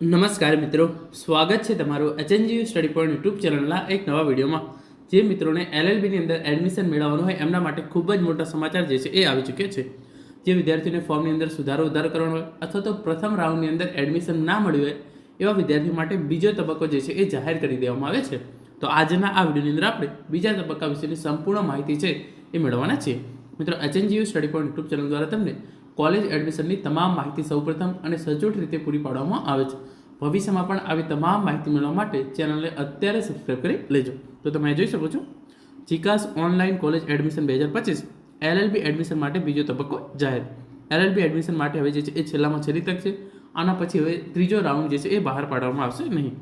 નમસ્કાર મિત્રો, સ્વાગત છે તમારું એચએનજીયુ સ્ટડી પોઈન્ટ યુટ્યુબ ચેનલના એક નવા વિડીયોમાં. જે મિત્રોને એલએલબીની અંદર એડમિશન મેળવવાનું હોય, એમના માટે ખૂબ જ મોટા સમાચાર જે છે એ આવી ચૂક્યા છે. જે વિદ્યાર્થીઓને ફોર્મની અંદર સુધારો વધારો કરવાનો હોય, અથવા તો પ્રથમ રાઉન્ડની અંદર એડમિશન ના મળ્યું હોય, એવા વિદ્યાર્થીઓ માટે બીજો તબક્કો જે છે એ જાહેર કરી દેવામાં આવે છે. તો આજના આ વિડીયોની અંદર આપણે બીજા તબક્કા વિશેની સંપૂર્ણ માહિતી છે એ મેળવવાના છીએ. મિત્રો HNGU study point YouTube channel દ્વારા તમને કોલેજ એડમિશનની તમામ માહિતી સૌપ્રથમ અને સચોટ રીતે પૂરી પાડવામાં આવે છે. ભવિષ્યમાં પણ આવી તમામ માહિતી મેળવવા માટે ચેનલને અત્યારે સબસ્ક્રાઈબ કરી લેજો. તો તમે જોઈ શકો છો. જીકાસ ઓનલાઈન કોલેજ એડમિશન બે હજાર પચીસ. એલએલબી એડમિશન માટે બીજો તબક્કો જાહેર. એલએલબી એડમિશન માટે હવે જે છે એ છેલ્લામાં છેલ્લી તક છે. આના પછી હવે ત્રીજો રાઉન્ડ જે છે એ બહાર પાડવામાં આવશે નહીં.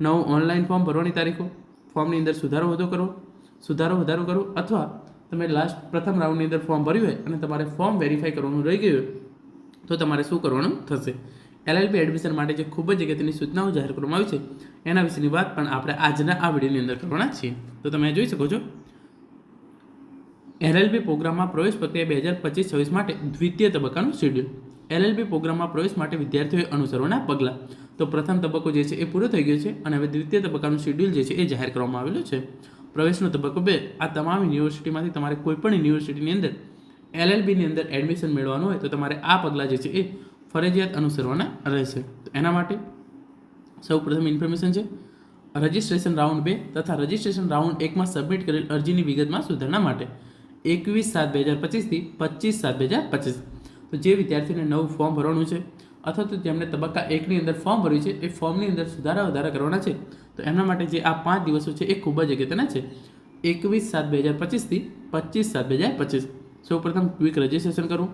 નવું ઓનલાઈન ફોર્મ ભરવાની તારીખો. ફોર્મની અંદર સુધારો વધો કરો. સુધારો વધારો કરો અથવા તમે લાસ્ટ પ્રથમ રાઉન્ડની અંદર ફોર્મ ભર્યું હોય અને તમારે ફોર્મ વેરીફાઈ કરવાનું રહી ગયું તો તમારે શું કરવાનું થશે? એલએલબી એડમિશન માટે જે ખૂબ જ અગત્યની સૂચનાઓ જાહેર કરવામાં આવી છે, એના વિશેની વાત પણ આપણે આજના આ વિડીયોની અંદર કરવાના છીએ. તો તમે જોઈ શકો છો. એલએલબી પ્રોગ્રામમાં પ્રવેશ પ્રક્રિયા બે હજાર પચીસ છવ્વીસ માટે દ્વિતીય તબક્કાનું શેડ્યુલ એલએલબી પ્રોગ્રામમાં પ્રવેશ માટે વિદ્યાર્થીઓએ અનુસરવાના પગલાં. તો પ્રથમ તબક્કો જે છે એ પૂરો થઈ ગયો છે અને હવે દ્વિતીય તબક્કાનું શેડ્યુલ જે છે એ જાહેર કરવામાં આવેલું છે. પ્રવેશનો તબક્કો બે. આ તમામ યુનિવર્સિટીમાંથી તમારે કોઈપણ યુનિવર્સિટીની અંદર એલએલબીની અંદર એડમિશન મેળવવાનું હોય તો તમારે આ પગલાં જે છે એ ફરજિયાત અનુસરવાના રહેશે. તો એના માટે સૌ પ્રથમ ઇન્ફોર્મેશન છે રજિસ્ટ્રેશન રાઉન્ડ બે તથા રજિસ્ટ્રેશન રાઉન્ડ એકમાં સબમિટ કરેલ અરજીની વિગતમાં સુધારણા માટે એકવીસ સાત બે હજાર પચીસથી પચીસ સાત બે હજાર પચીસ. તો જે વિદ્યાર્થીને નવું ફોર્મ ભરવાનું છે અથવા તો જેમણે તબક્કા એકની અંદર ફોર્મ ભર્યું છે, એ ફોર્મની અંદર સુધારા વધારા કરવાના છે. તો એમના માટે જે આ પાંચ દિવસો છે, એ ખૂબ જ અગત્યના છે. એકવીસ સાત બે હજાર પચીસથી પચીસ સાત બે હજાર પચીસ. સૌપ્રથમ ક્વિક રજિસ્ટ્રેશન કરવું.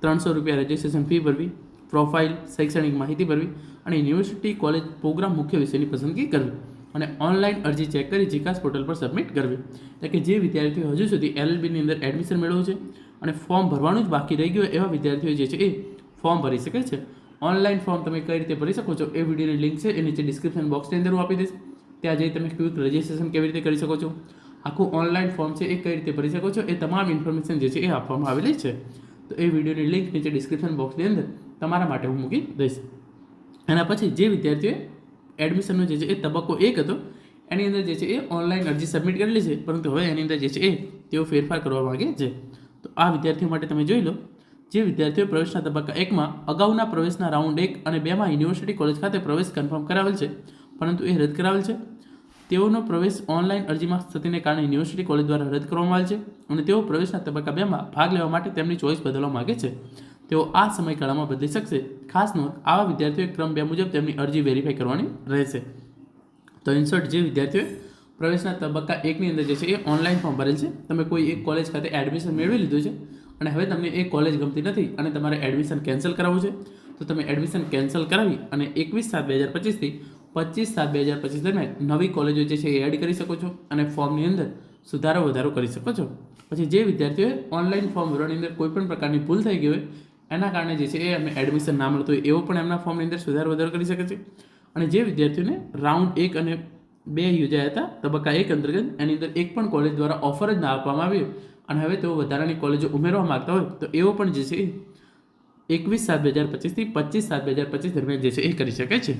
ત્રણસો રૂપિયા રજિસ્ટ્રેશન ફી ભરવી. પ્રોફાઇલ શૈક્ષણિક માહિતી ભરવી અને યુનિવર્સિટી કોલેજ પ્રોગ્રામ મુખ્ય વિષયની પસંદગી કરવી. અને ઓનલાઈન અરજી ચેક કરી જીકાસ પોર્ટલ પર સબમિટ કરવી. એટલે કે જે વિદ્યાર્થીઓ હજુ સુધી એલએલબીની અંદર એડમિશન મેળવ્યું છે અને ફોર્મ ભરવાનું જ બાકી રહી ગયું એવા વિદ્યાર્થીઓ જે છે, એ ફોર્મ ભરી શકે છે. ઓનલાઈન ફોર્મ તમે કઈ રીતે ભરી શકો છો એ વિડીયોની લિંક છે, એ નીચે ડિસ્ક્રિપ્શન બોક્સની અંદર હું આપી દઈશ. ત્યાં જઈ તમે ક્વિક રજિસ્ટ્રેશન કેવી રીતે કરી શકો છો. આખું ઓનલાઈન ફોર્મ છે, એ કઈ રીતે ભરી શકો છો, એ તમામ ઇન્ફોર્મેશન જે છે એ આપવામાં આવેલી છે. તો એ વિડીયોની લિંક નીચે ડિસ્ક્રિપ્શન બોક્સની અંદર તમારા માટે હું મૂકી દઈશ. એના પછી જે વિદ્યાર્થીઓએ એડમિશનનો જે છે એ તબક્કો એક હતો, એની અંદર જે છે એ ઓનલાઈન અરજી સબમિટ કરેલી છે, પરંતુ હવે એની અંદર જે છે એ તેઓ ફેરફાર કરવા માગે છે. તો આ વિદ્યાર્થીઓ માટે તમે જોઈ લો જે વિદ્યાર્થીઓ પ્રવેશના તબક્કા એકમાં અગાઉના પ્રવેશના રાઉન્ડ એક અને બેમાં યુનિવર્સિટી કોલેજ ખાતે પ્રવેશ કન્ફર્મ કરાવેલ છે, પરંતુ એ રદ કરાવેલ છે. તેઓનો પ્રવેશ ઓનલાઈન અરજીમાં સ્થિતિને કારણે યુનિવર્સિટી કોલેજ દ્વારા રદ કરવામાં આવેલ છે અને તેઓ પ્રવેશના તબક્કા બેમાં ભાગ લેવા માટે તેમની ચોઈસ બદલવા માગે છે. તેઓ આ સમયગાળામાં બદલી શકશે. ખાસ નોંધ, આવા વિદ્યાર્થીઓએ ક્રમ બે મુજબ તેમની અરજી વેરીફાઈ કરવાની રહેશે. તો ઇન્સર્ટ જે વિદ્યાર્થીઓએ પ્રવેશના તબક્કા એકની અંદર જે છે એ ઓનલાઈન ફોર્મ ભરેલ છે. તમે કોઈ એક કોલેજ ખાતે એડમિશન મેળવી લીધું છે અને હવે તમને એ કોલેજ ગમતી નથી અને તમારે એડમિશન કેન્સલ કરાવવું છે, તો તમે એડમિશન કેન્સલ કરાવી અને એકવીસ સાત બે હજાર પચીસથી પચીસ સાત બે હજાર પચીસ દરમિયાન નવી કોલેજો જે છે એ એડ કરી શકો છો અને ફોર્મની અંદર સુધારો વધારો કરી શકો છો. પછી જે વિદ્યાર્થીઓએ ઓનલાઈન ફોર્મ ભરવાની અંદર કોઈપણ પ્રકારની ભૂલ થઈ ગઈ હોય, એના કારણે જે છે એ એમને એડમિશન ના મળતું હોય, એવો પણ એમના ફોર્મની અંદર સુધારો વધારો કરી શકે છે. અને જે વિદ્યાર્થીઓને રાઉન્ડ એક અને બે યોજાયા હતા, તબક્કા એક અંતર્ગત એની અંદર એક પણ કોલેજ દ્વારા ઓફર જ ના આપવામાં આવ્યું અને હવે તેઓ વધારાની કોલેજો ઉમેરવા માગતા હોય તો એઓ પણ જે છે એકવીસ સાત બે હજાર પચીસથી પચીસ સાત બે હજાર પચીસ દરમિયાન જે છે એ કરી શકે છે.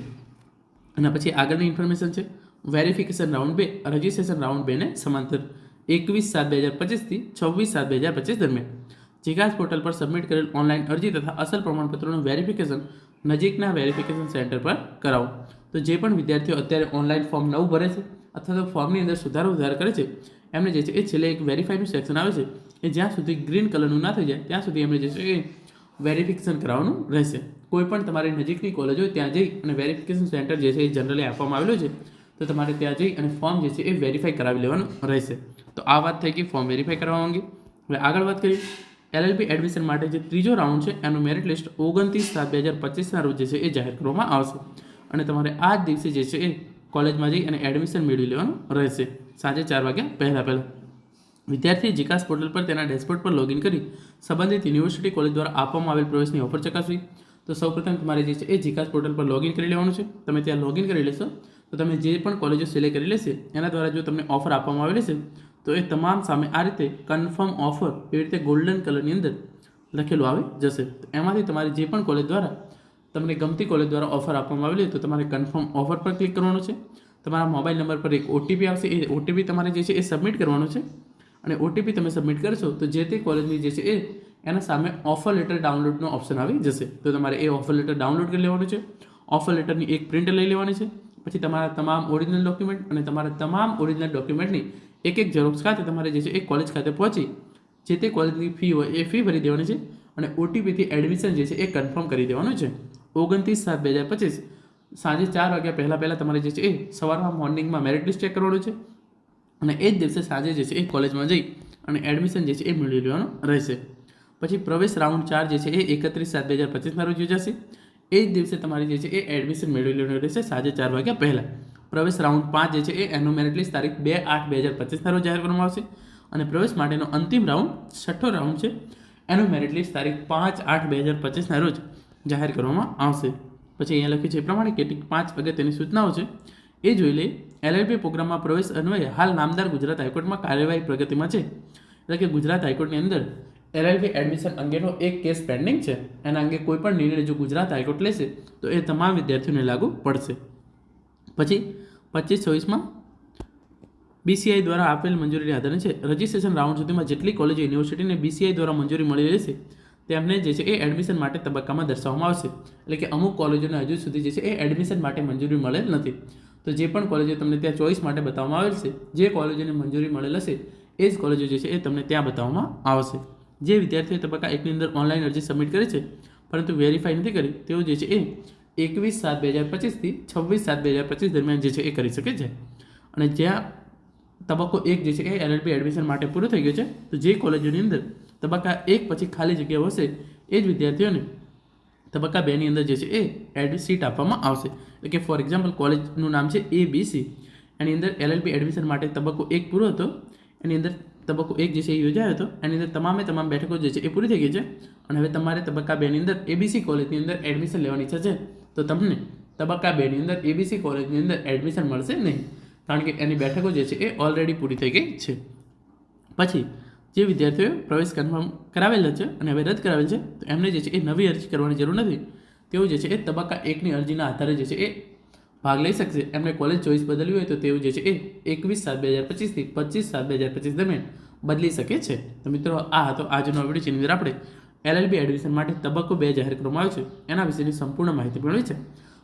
અને પછી આગળની ઇન્ફોર્મેશન છે. વેરિફિકેશન રાઉન્ડ બે રજિસ્ટ્રેશન રાઉન્ડ બેને સમાંતર એકવીસ સાત બે હજાર પચીસથી છવ્વીસ સાત બે હજાર પચીસ દરમિયાન. જીગાસ પોર્ટલ પર સબમિટ કરેલ ઓનલાઈન અરજી તથા અસલ પ્રમાણપત્રોનું વેરિફિકેશન નજીકના વેરિફિકેશન સેન્ટર પર કરાવો. તો જે પણ વિદ્યાર્થીઓ અત્યારે ઓનલાઈન ફોર્મ નવું ભરે છે અથવા તો ફોર્મની અંદર સુધારો વધારો કરે છે, એમને જે છે એ છેલ્લે એક વેરીફાઈનું સેક્શન આવે છે, એ જ્યાં સુધી ગ્રીન કલરનું ના થઈ જાય, ત્યાં સુધી એમને જે છે એ વેરિફિકેશન કરાવવાનું રહેશે. કોઈ પણ તમારી નજીકની કોલેજ હોય, ત્યાં જઈ અને વેરિફિકેશન સેન્ટર જે છે એ જનરલી આપવામાં આવેલું છે, તો તમારે ત્યાં જઈ અને ફોર્મ જે છે એ વેરીફાઈ કરાવી લેવાનું રહેશે. તો આ વાત થઈ ગઈ ફોર્મ વેરીફાઈ કરવા અંગે. હવે આગળ વાત કરીએ. એલએલબી એડમિશન માટે જે ત્રીજો રાઉન્ડ છે, એનું મેરિટ લિસ્ટ ઓગણત્રીસ સાત બે હજાર પચીસના રોજ જે છે એ જાહેર કરવામાં આવશે. અને તમારે આ જ દિવસે જે છે એ કોલેજમાં જઈ અને એડમિશન મેળવી લેવાનું રહેશે. સાંજે ચાર વાગ્યા પહેલાં પહેલાં. વિદ્યાર્થી જીકાસ પોર્ટલ પર તેના ડેશબોર્ડ પર લોગિન કરી સંબંધિત યુનિવર્સિટી કોલેજ દ્વારા આપવામાં આવેલ પ્રવેશની ઓફર ચકાસવી. તો સૌપ્રથમ તમારે જે છે એ જીકાસ પોર્ટલ પર લોગિન કરી લેવાનું છે. તમે ત્યાં લોગિન કરી લેશો. તો તમે જે પણ કોલેજો સિલેક્ટ કરી લેશે, એના દ્વારા જો તમને ઓફર આપવામાં આવેલી છે, તો એ તમામ સામે આ રીતે કન્ફર્મ ઓફર એવી રીતે ગોલ્ડન કલરની અંદર લખેલું આવી જશે. એમાંથી તમારી જે પણ કોલેજ દ્વારા તમને ગમતી કોલેજ દ્વારા ઓફર આપવામાં આવેલી તો તમારે કન્ફર્મ ઓફર પર ક્લિક કરવાનું છે. તમારા મોબાઈલ નંબર પર એક ઓટીપી આવશે. એ ઓટીપી તમારે જે છે એ સબમિટ કરવાનો છે. અને ઓટીપી તમે સબમિટ કરશો તો જે તે કોલેજની જે છે એ એના સામે ઓફર લેટર ડાઉનલોડનો ઓપ્શન આવી જશે. તો તમારે એ ઓફર લેટર ડાઉનલોડ કરી લેવાનું છે. ઓફર લેટરની એક પ્રિન્ટ લઈ લેવાની છે. પછી તમારા તમામ ઓરિજિનલ ડોક્યુમેન્ટ અને તમારા તમામ ઓરિજિનલ ડોક્યુમેન્ટની એક એક ઝેરોક્સ ખાતે તમારે જે છે એ કોલેજ ખાતે પહોંચી જે તે કોલેજની ફી હોય એ ફી ભરી દેવાની છે. અને ઓટીપીથી એડમિશન જે છે એ કન્ફર્મ કરી દેવાનું છે. ઓગણત્રીસ સાત બે હજાર પચીસ, સાંજે ચાર વાગ્યા પહેલાં પહેલાં તમારે જે છે એ સવારમાં મોર્નિંગમાં મેરિટ લિસ્ટ ચેક કરવાનું છે. અને એ જ દિવસે સાંજે જે છે એ કોલેજમાં જઈ અને એડમિશન જે છે એ મેળવી લેવાનું રહેશે. પછી પ્રવેશ રાઉન્ડ ચાર જે છે એ એકત્રીસ સાત બે હજાર પચીસના રોજ યોજાશે. એ જ દિવસે તમારી જે છે એ એડમિશન મેળવી લેવાનું રહેશે સાંજે ચાર વાગ્યા પહેલાં. પ્રવેશ રાઉન્ડ પાંચ જે છે એ એનું મેરિટ લિસ્ટ તારીખ બે આઠ બે હજાર પચીસના રોજ જાહેર કરવામાં આવશે. અને પ્રવેશ માટેનો અંતિમ રાઉન્ડ છઠ્ઠો રાઉન્ડ છે. એનું મેરિટ લિસ્ટ તારીખ પાંચ આઠ બે હજાર પચીસના રોજ જાહેર કરવામાં આવશે. પછી અહીંયા લખ્યું છે, એ પ્રમાણે કેટલીક પાંચ અગત્યની સૂચનાઓ છે. એ જોઈ લઈએ. એલએલબી પ્રોગ્રામમાં પ્રવેશ અન્વયે હાલ નામદાર ગુજરાત હાઈકોર્ટમાં કાર્યવાહી પ્રગતિમાં છે. એટલે કે ગુજરાત હાઈકોર્ટની અંદર એલએલબી એડમિશન અંગેનો એક કેસ પેન્ડિંગ છે. એના અંગે કોઈ પણ નિર્ણય જો ગુજરાત હાઈકોર્ટ લેશે, તો એ તમામ વિદ્યાર્થીઓને લાગુ પડશે. પછી પચીસ ચોવીસમાં બીસીઆઈ દ્વારા આપેલ મંજૂરીને આધારે છે, રજિસ્ટ્રેશન રાઉન્ડ સુધીમાં જેટલી કોલેજો યુનિવર્સિટીને બીસીઆઈ દ્વારા મંજૂરી મળી રહેશે, તેમને જે છે એ એડમિશન માટે તબક્કામાં દર્શાવવામાં આવશે. એટલે કે અમુક કોલેજોને હજુ સુધી જે છે એ એડમિશન માટે મંજૂરી મળેલ નથી. તો જે પણ કોલેજો તમને ત્યાં ચોઈસ માટે બતાવવામાં આવેલ છે, જે કોલેજોને મંજૂરી મળેલ હશે, એ જ કોલેજો જે છે એ તમને ત્યાં બતાવવામાં આવશે. જે વિદ્યાર્થીઓએ તબક્કા એકની અંદર ઓનલાઈન અરજી સબમિટ કરી છે, પરંતુ વેરીફાઈ નથી કરી, તેઓ જે છે એ એકવીસ સાત બે હજાર પચીસથી છવ્વીસ સાત બે હજાર પચીસ દરમિયાન જે છે એ કરી શકે છે. અને જ્યાં તબક્કો એક જે છે એ એલએલબી એડમિશન માટે પૂરો થઈ ગયો છે. તો જે કોલેજોની અંદર તબક્કા એક પછી ખાલી જગ્યાઓ હશે, એ જ વિદ્યાર્થીઓને તબક્કા બેની અંદર જે છે એ એડ સીટ આપવામાં આવશે. એટલે કે ફોર એક્ઝામ્પલ કોલેજનું નામ છે એ બી સી એની અંદર એલએલબી એડમિશન માટે તબક્કો એક પૂરો હતો. એની અંદર તબક્કો એક જે છે એ યોજાયો હતો. એની અંદર તમામે તમામ બેઠકો જે છે એ પૂરી થઈ ગઈ છે. અને હવે તમારે તબક્કા બેની અંદર એબીસી કોલેજની અંદર એડમિશન લેવાની ઈચ્છા છે. તો તમને તબક્કા બેની અંદર એબીસી કોલેજની અંદર એડમિશન મળશે નહીં. કારણ કે એની બેઠકો જે છે એ ઓલરેડી પૂરી થઈ ગઈ છે. પછી જે વિદ્યાર્થીઓએ પ્રવેશ કન્ફર્મ કરાવેલ છે અને હવે રદ કરાવેલ છે, તો એમને જે છે એ નવી અરજી કરવાની જરૂર નથી. તેઓ જે છે એ તબક્કા એકની અરજીના આધારે જે છે એ ભાગ લઈ શકશે. એમને કોલેજ ચોઈસ બદલવી હોય તો તેઓ જે છે એ એકવીસ સાત બે હજાર પચીસથી પચીસ સાત બે હજાર પચીસ દરમિયાન બદલી શકે છે. તો મિત્રો, આ હતો આજનો વીડિયો જેની અંદર આપણે એલએલબી એડમિશન માટે તબક્કો બે જાહેર કરવામાં આવ્યો છે. એના વિશેની સંપૂર્ણ માહિતી મેળવી છે.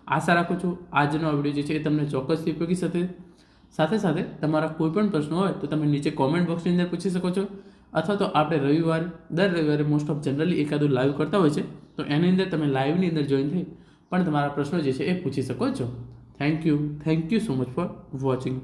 આશા રાખું છું આજનો આ વીડિયો જે છે એ તમને ચોક્કસથી ઉપયોગી થશે સાથે સાથે તમારા કોઈ પણ પ્રશ્નો હોય તો તમે નીચે કોમેન્ટ બોક્સની અંદર પૂછી શકો છો, અથવા તો આપણે રવિવારે, દર રવિવારે મોસ્ટ ઓફ જનરલી એકાદું લાઈવ કરતા હોય છે, તો એની અંદર તમે લાઈવની અંદર જોઈન થઈ પણ તમારા પ્રશ્નો જે છે એ પૂછી શકો છો. Thank you thank you so much for watching